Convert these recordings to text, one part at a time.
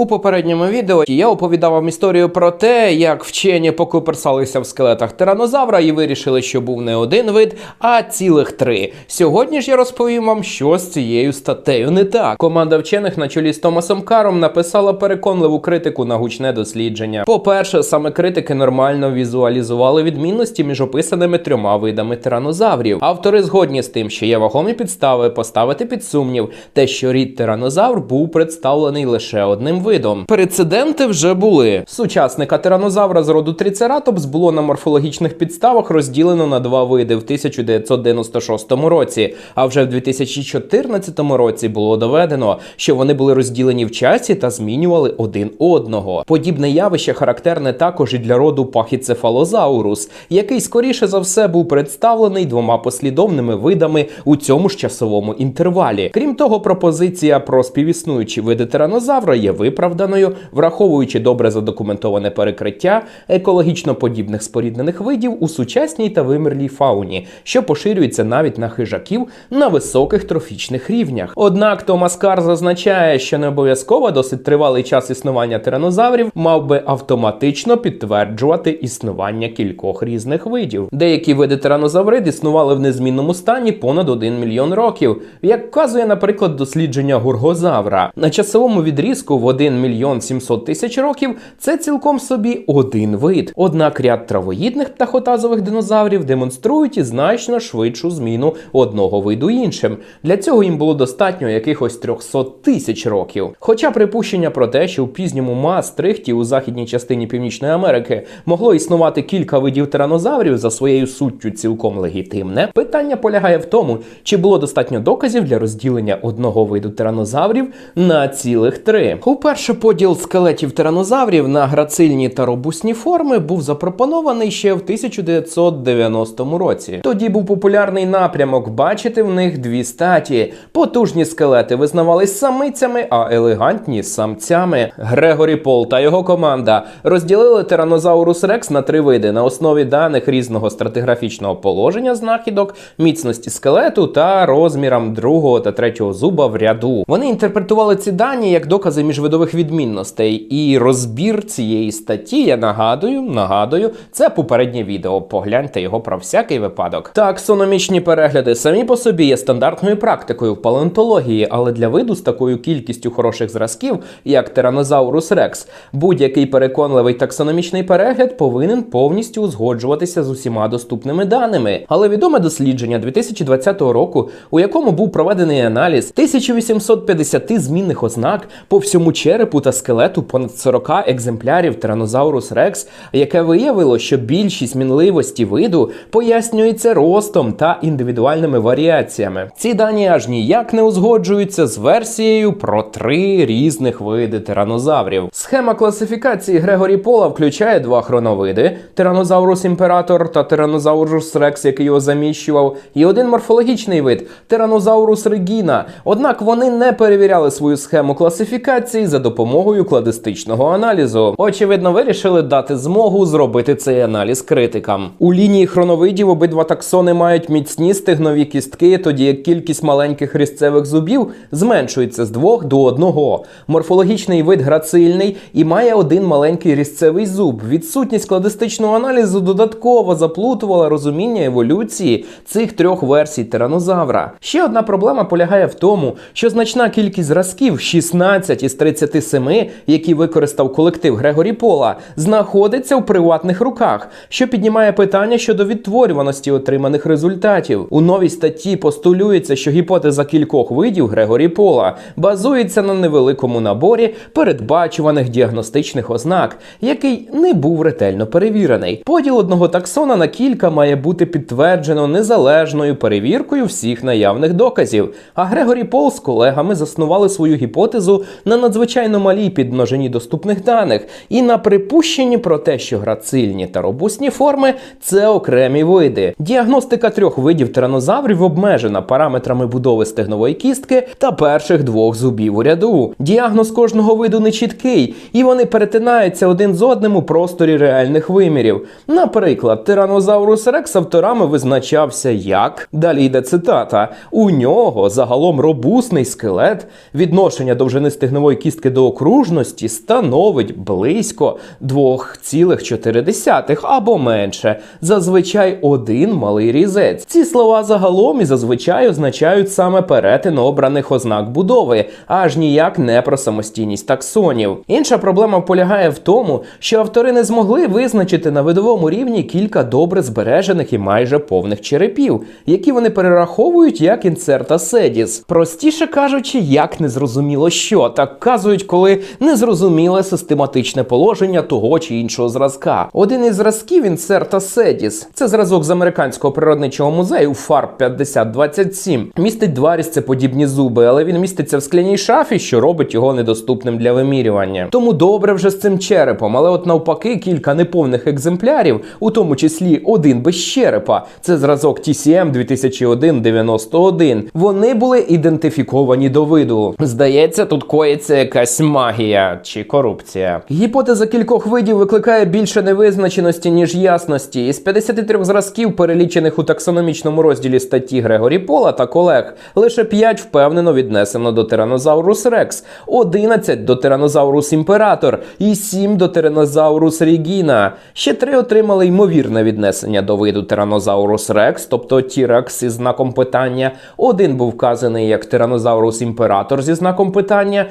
У попередньому відео я оповідав вам історію про те, як вчені покуперсалися в скелетах тиранозавра і вирішили, що був не один вид, а цілих три. Сьогодні ж я розповім вам, що з цією статтею не так. Команда вчених на чолі з Томасом Каром написала переконливу критику на гучне дослідження. По-перше, саме критики нормально візуалізували відмінності між описаними трьома видами тиранозаврів. Автори згодні з тим, що є вагомі підстави поставити під сумнів те, що рід тиранозавр був представлений лише одним видом. Прецеденти вже були. Сучасника тиранозавра з роду Трицератопс було на морфологічних підставах розділено на два види в 1996 році. А вже в 2014 році було доведено, що вони були розділені в часі та змінювали один одного. Подібне явище характерне також і для роду Пахіцефалозаурус, який скоріше за все був представлений двома послідовними видами у цьому ж часовому інтервалі. Крім того, пропозиція про співіснуючі види тиранозавра є виправданою, враховуючи добре задокументоване перекриття екологічно подібних споріднених видів у сучасній та вимерлій фауні, що поширюється навіть на хижаків на високих трофічних рівнях. Однак Томас Кар зазначає, що не обов'язково досить тривалий час існування тиранозаврів мав би автоматично підтверджувати існування кількох різних видів. Деякі види тиранозаврид існували в незмінному стані понад 1 мільйон років, як вказує, наприклад, дослідження гургозавра. На часовому відрізку в 1 мільйон 700 тисяч років це цілком собі один вид. Однак ряд травоїдних птахотазових динозаврів демонструють значно швидшу зміну одного виду іншим. Для цього їм було достатньо якихось 300 тисяч років. Хоча припущення про те, що в пізньому Маастрихті у західній частині Північної Америки могло існувати кілька видів тиранозаврів за своєю суттю цілком легітимне, питання полягає в тому, чи було достатньо доказів для розділення одного виду тиранозаврів на цілих три. Уперше поділ скелетів тиранозаврів на грацильні та робусні форми був запропонований ще в 1990 році. Тоді був популярний напрямок бачити в них дві статі. Потужні скелети визнавались самицями, а елегантні самцями. Грегорі Пол та його команда розділили тиранозаурус Рекс на три види на основі даних різного стратиграфічного положення знахідок, міцності скелету та розмірам другого та третього зуба в ряду. Вони інтерпретували ці дані як докази міжвидових відмінностей. І розбір цієї статті, я нагадую, нагадую, це попереднє відео. Погляньте його про всякий випадок. Таксономічні перегляди самі по собі є стандартною практикою в палеонтології, але для виду з такою кількістю хороших зразків, як Тиранозаурус Рекс, будь-який переконливий таксономічний перегляд повинен повністю узгоджуватися з усіма доступними даними. Але відоме дослідження 2020 року, у якому був проведений аналіз 1850 змінних ознак по всьому черепу та скелету понад 40 екземплярів Тиранозаурус Рекс, яке виявило, що більшість мінливості виду пояснюється ростом та індивідуальними варіаціями. Ці дані аж ніяк не узгоджуються з версією про три різних види тиранозаврів. Схема класифікації Грегорі Пола включає два хроновиди: Тиранозаурус імператор та Тиранозаурус Рекс, який його заміщував, і один морфологічний вид Тиранозаурус регіна. Однак вони не перевіряли свою схему класифікації за допомогою кладистичного аналізу. Очевидно, вирішили дати змогу зробити цей аналіз критикам. У лінії хроновидів обидва таксони мають міцні стигнові кістки, тоді як кількість маленьких різцевих зубів зменшується з двох до одного. Морфологічний вид грацильний і має один маленький різцевий зуб. Відсутність кладистичного аналізу додатково заплутувала розуміння еволюції цих трьох версій тиранозавра. Ще одна проблема полягає в тому, що значна кількість зразків 16 із 37, які використав колектив Грегорі Пола, знаходиться у приватних руках, що піднімає питання щодо відтворюваності отриманих результатів. У новій статті постулюється, що гіпотеза кількох видів Грегорі Пола базується на невеликому наборі передбачуваних діагностичних ознак, який не був ретельно перевірений. Поділ одного таксона на кілька має бути підтверджено незалежною перевіркою всіх наявних доказів. А Грегорі Пол з колегами заснували свою гіпотезу на надзвичайно малій підмножині доступних даних і на припущенні про те, що грацильні та робусні форми це окремі види. Діагностика трьох видів тиранозаврів обмежена параметрами будови стегнової кістки та перших двох зубів у ряду. Діагноз кожного виду нечіткий, і вони перетинаються один з одним у просторі реальних вимірів. Наприклад, тиранозаврус Рекс авторами визначався як далі йде цитата: у нього загалом робусний скелет, відношення довжини стегнової кістки до окружності становить близько 2,4 або менше. Зазвичай один малий різець. Ці слова загалом і зазвичай означають саме перетин обраних ознак будови, аж ніяк не про самостійність таксонів. Інша проблема полягає в тому, що автори не змогли визначити на видовому рівні кілька добре збережених і майже повних черепів, які вони перераховують як інцерта седіс. Простіше кажучи, як незрозуміло що, так казують, коли незрозуміле систематичне положення того чи іншого зразка. Один із зразків інцерта седіс це зразок з американського природничого музею FARP 5027. Містить два різцеподібні зуби, але він міститься в скляній шафі, що робить його недоступним для вимірювання. Тому добре вже з цим черепом, але от навпаки, кілька неповних екземплярів, у тому числі один без черепа. Це зразок TCM 2001-91. Вони були ідентифіковані до виду. Здається, тут коїться якась магія чи корупція. Гіпотеза кількох видів викликає більше невизначеності, ніж ясності. Із 53 зразків, перелічених у таксономічному розділі статті Грегорі Пола та колег, лише 5 впевнено віднесено до Tyrannosaurus Rex, 11 до Tyrannosaurus Imperator і 7 до Tyrannosaurus Regina. Ще 3 отримали ймовірне віднесення до виду Tyrannosaurus Rex, тобто T-Rex із знаком питання. Один був вказаний як Tyrannosaurus Imperator зі знаком питання,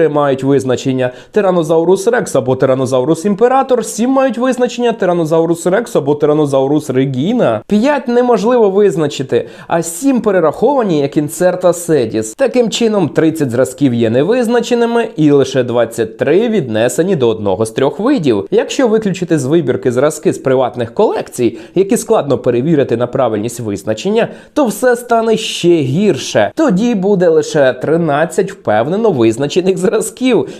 4 мають визначення Tyrannosaurus Rex або Tyrannosaurus Imperator, 7 мають визначення Tyrannosaurus Rex або Tyrannosaurus Regina. 5 неможливо визначити, а 7 перераховані як інцерта Седіс. Таким чином, 30 зразків є невизначеними і лише 23 віднесені до одного з трьох видів. Якщо виключити з вибірки зразки з приватних колекцій, які складно перевірити на правильність визначення, то все стане ще гірше. Тоді буде лише 13 впевнено визначених зразків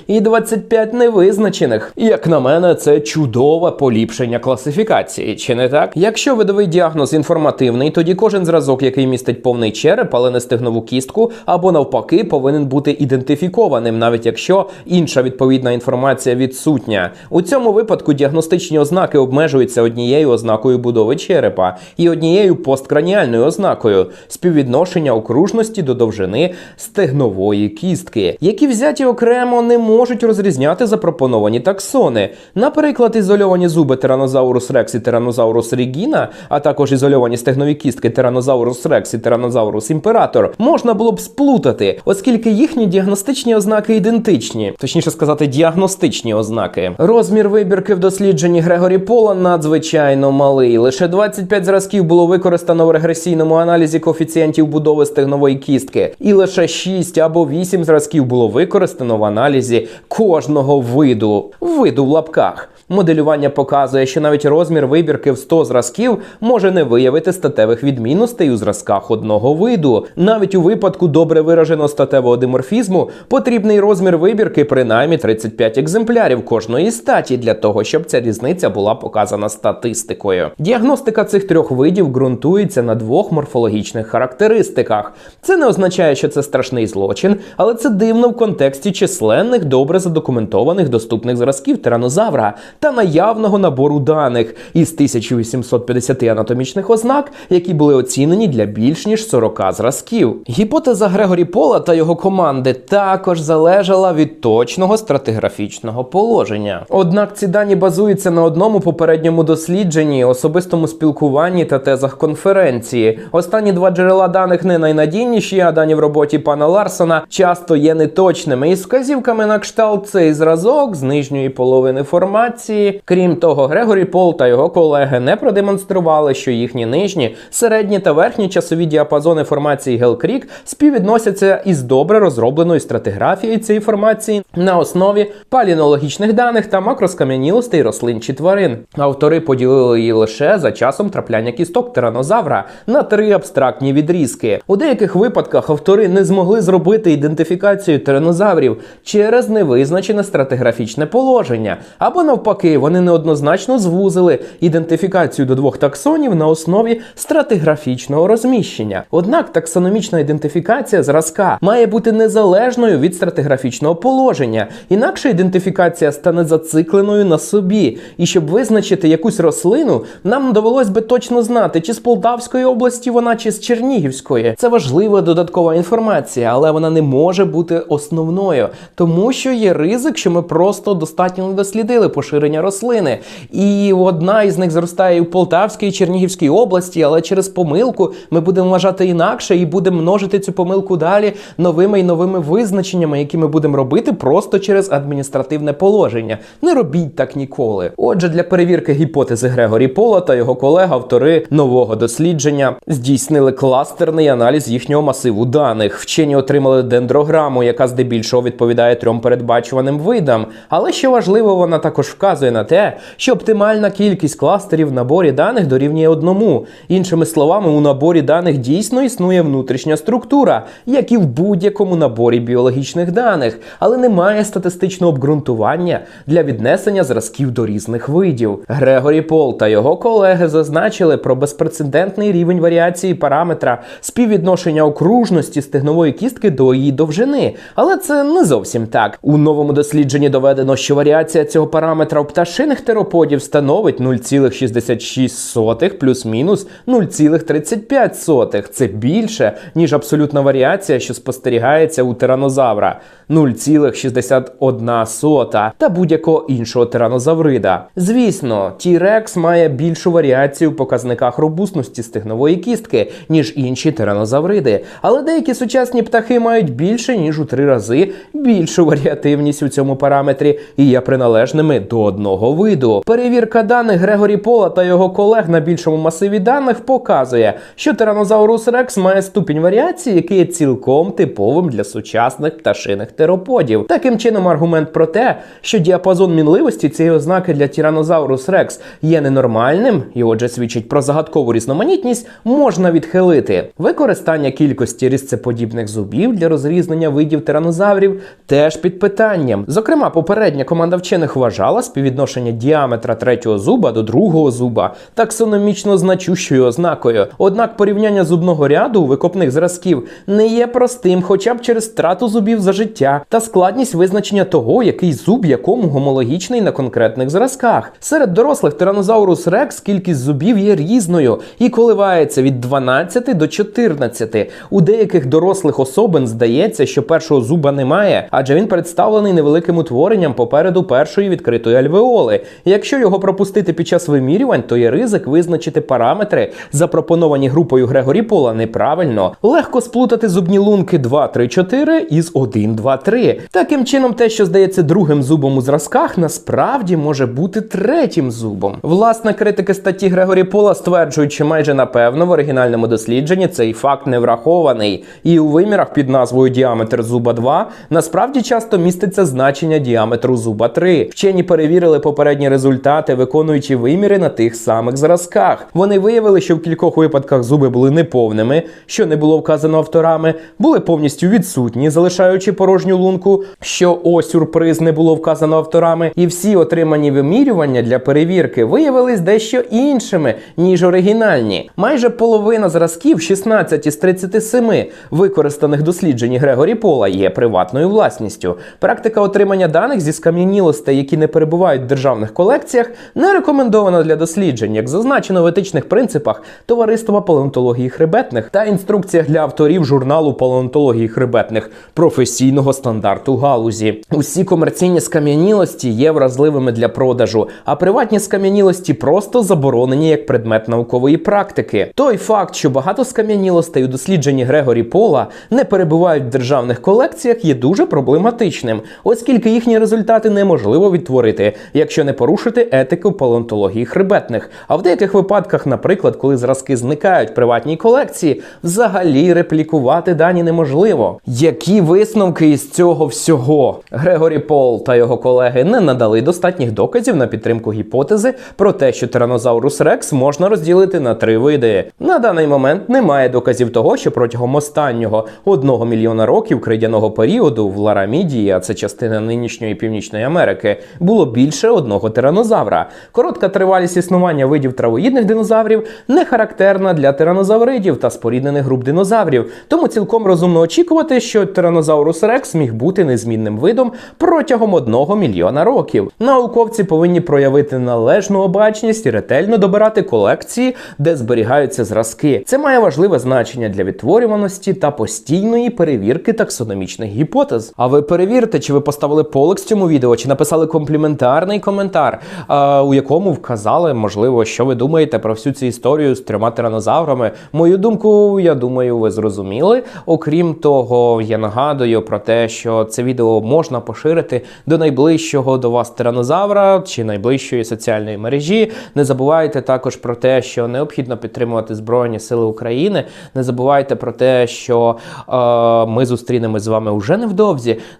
і 25 невизначених. Як на мене, це чудове поліпшення класифікації, чи не так? Якщо видовий діагноз інформативний, тоді кожен зразок, який містить повний череп, але не стегнову кістку, або навпаки, повинен бути ідентифікованим, навіть якщо інша відповідна інформація відсутня. У цьому випадку діагностичні ознаки обмежуються однією ознакою будови черепа і однією посткраніальною ознакою співвідношення окружності до довжини стегнової кістки, які взяті окремо не можуть розрізняти запропоновані таксони. Наприклад, ізольовані зуби Tyrannosaurus Rex і Tyrannosaurus Regina, а також ізольовані стегнові кістки Tyrannosaurus Rex і Tyrannosaurus Imperator можна було б сплутати, оскільки їхні діагностичні ознаки ідентичні, точніше сказати, діагностичні ознаки. Розмір вибірки в дослідженні Грегорі Пола надзвичайно малий. Лише 25 зразків було використано в регресійному аналізі коефіцієнтів будови стегнової кістки, і лише 6 або 8 зразків було використано в аналізі кожного виду виду в лапках. Моделювання показує, що навіть розмір вибірки в 100 зразків може не виявити статевих відмінностей у зразках одного виду. Навіть у випадку добре вираженого статевого диморфізму потрібний розмір вибірки принаймні 35 екземплярів кожної статі для того, щоб ця різниця була показана статистикою. Діагностика цих трьох видів ґрунтується на двох морфологічних характеристиках. Це не означає, що це страшний злочин, але це дивно в контексті численних добре задокументованих доступних зразків тиранозавра та наявного набору даних із 1850 анатомічних ознак, які були оцінені для більш ніж 40 зразків. Гіпотеза Грегорі Пола та його команди також залежала від точного стратиграфічного положення. Однак ці дані базуються на одному попередньому дослідженні, особистому спілкуванні та тезах конференції. Останні два джерела даних не найнадійніші, а дані в роботі пана Ларсона часто є неточними із вказівками на кшталт цей зразок з нижньої половини формації. Крім того, Грегорі Пол та його колеги не продемонстрували, що їхні нижні, середні та верхні часові діапазони формації Гелкрік співвідносяться із добре розробленою стратиграфією цієї формації на основі палінологічних даних та макроскам'янілостей рослин чи тварин. Автори поділили її лише за часом трапляння кісток тиранозавра на три абстрактні відрізки. У деяких випадках автори не змогли зробити ідентифікацію тиранозаврів через невизначене стратиграфічне положення, або навпаки, вони неоднозначно звузили ідентифікацію до двох таксонів на основі стратиграфічного розміщення. Однак таксономічна ідентифікація зразка має бути незалежною від стратиграфічного положення, інакше ідентифікація стане зацикленою на собі. І щоб визначити якусь рослину, нам довелось би точно знати, чи з Полтавської області вона, чи з Чернігівської. Це важлива додаткова інформація, але вона не може бути основною. Знаю, тому що є ризик, що ми просто достатньо не дослідили поширення рослини. І одна із них зростає і в Полтавській і Чернігівській області, але через помилку ми будемо вважати інакше і будемо множити цю помилку далі новими і новими визначеннями, які ми будемо робити просто через адміністративне положення. Не робіть так ніколи. Отже, для перевірки гіпотези Грегорі Пола та його колег, автори нового дослідження, здійснили кластерний аналіз їхнього масиву даних. Вчені отримали дендрограму, яка здебільшого відповідає трьом передбачуваним видам. Але що важливо, вона також вказує на те, що оптимальна кількість кластерів в наборі даних дорівнює одному. Іншими словами, у наборі даних дійсно існує внутрішня структура, як і в будь-якому наборі біологічних даних, але немає статистичного обґрунтування для віднесення зразків до різних видів. Грегорі Пол та його колеги зазначили про безпрецедентний рівень варіації параметра співвідношення окружності стегнової кістки до її довжини. Але це не зовсім так. У новому дослідженні доведено, що варіація цього параметра у пташиних тероподів становить 0,66 плюс-мінус 0,35. Це більше, ніж абсолютна варіація, що спостерігається у тиранозавра 0,61 та будь-якого іншого тиранозаврида. Звісно, T-Rex має більшу варіацію в показниках робустності стегнової кістки, ніж інші тиранозавриди, але деякі сучасні птахи мають більше ніж у три рази більшу варіативність у цьому параметрі і є приналежними до одного виду. Перевірка даних Грегорі Пола та його колег на більшому масиві даних показує, що тиранозаврус Рекс має ступінь варіації, який є цілком типовим для сучасних пташиних тероподів. Таким чином, аргумент про те, що діапазон мінливості цієї ознаки для Тиранозаврус Рекс є ненормальним, і отже свідчить про загадкову різноманітність, можна відхилити. Використання кількості різцеподібних зубів для розрізнення видів тиранозаврів теж під питанням. Зокрема, попередня команда вчених вважала співвідношення діаметра третього зуба до другого зуба таксономічно значущою ознакою. Однак порівняння зубного ряду у викопних зразків не є простим, хоча б через втрату зубів за життя та складність визначення того, який зуб якому гомологічний на конкретних зразках. Серед дорослих тиранозаврус рекс кількість зубів є різною і коливається від 12 до 14. У деяких дорослих особин здається, що першого зуба немає, адже він представлений невеликим утворенням попереду першої відкритої альвеоли. Якщо його пропустити під час вимірювань, то є ризик визначити параметри, запропоновані групою Грегорі Пола, неправильно. Легко сплутати зубні лунки 2, 3, 4 із 1, 2, 3. Таким чином, те, що здається другим зубом у зразках, насправді може бути третім зубом. Власне, критики статті Грегорі Пола стверджують, що майже напевно в оригінальному дослідженні цей факт не врахований, і у вимірах під назвою діаметр зуба 2 насправді часто міститься значення діаметру зуба 3. Вчені перевірили попередні результати, виконуючи виміри на тих самих зразках. Вони виявили, що в кількох випадках зуби були неповними, що не було вказано авторами, були повністю відсутні, залишаючи порожню лунку, що о сюрприз не було вказано авторами, і всі отримані вимірювання для перевірки виявились дещо іншими, ніж оригінальні. Майже половина зразків, 16 із 37 використаних досліджень Грегорі Пола, є приватною власністю. Практика отримання даних зі скам'янілостей, які не перебувають в державних колекціях, не рекомендована для досліджень, як зазначено в етичних принципах Товариства палеонтології хребетних та інструкціях для авторів журналу палеонтології хребетних професійного стандарту галузі. Усі комерційні скам'янілості є вразливими для продажу, а приватні скам'янілості просто заборонені як предмет наукової практики. Той факт, що багато скам'янілостей у дослідженні Грегорі Пола не перебувають в державних колекціях, є дуже проблематичним, оскільки їхні результати неможливо відтворити, якщо не порушити етику палеонтології хребетних. А в деяких випадках, наприклад, коли зразки зникають в приватній колекції, взагалі реплікувати дані неможливо. Які висновки із цього всього? Грегорі Пол та його колеги не надали достатніх доказів на підтримку гіпотези про те, що тиранозаврус Рекс можна розділити на три види. На даний момент немає доказів того, що протягом останнього одного мільйона років крейдяного періоду в Ларамідії, а це частина нинішньої північної Америки, було більше одного тиранозавра. Коротка тривалість існування видів травоїдних динозаврів не характерна для тиранозавридів та споріднених груп динозаврів, тому цілком розумно очікувати, що тиранозаврус Рекс міг бути незмінним видом протягом одного мільйона років. Науковці повинні проявити належну обачність і ретельно добирати колекції, де зберігаються зразки. Це має важливе значення для відтворюваності та постійної перевірки таксономічних гіпотез. Доказ. А ви перевірте, чи ви поставили полекс цьому відео, чи написали компліментарний коментар, у якому вказали, можливо, що ви думаєте про всю цю історію з трьома тиранозаврами. Мою думку, я думаю, ви зрозуміли. Окрім того, я нагадую про те, що це відео можна поширити до найближчого до вас тиранозавра чи найближчої соціальної мережі. Не забувайте також про те, що необхідно підтримувати Збройні Сили України. Не забувайте про те, що е, ми зустрінемось з вами уже невдовзі.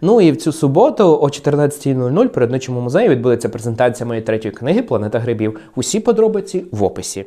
Ну і в цю суботу о 14.00 перед ночому музеї відбудеться презентація моєї третьої книги Планета грибів. Усі подробиці в описі.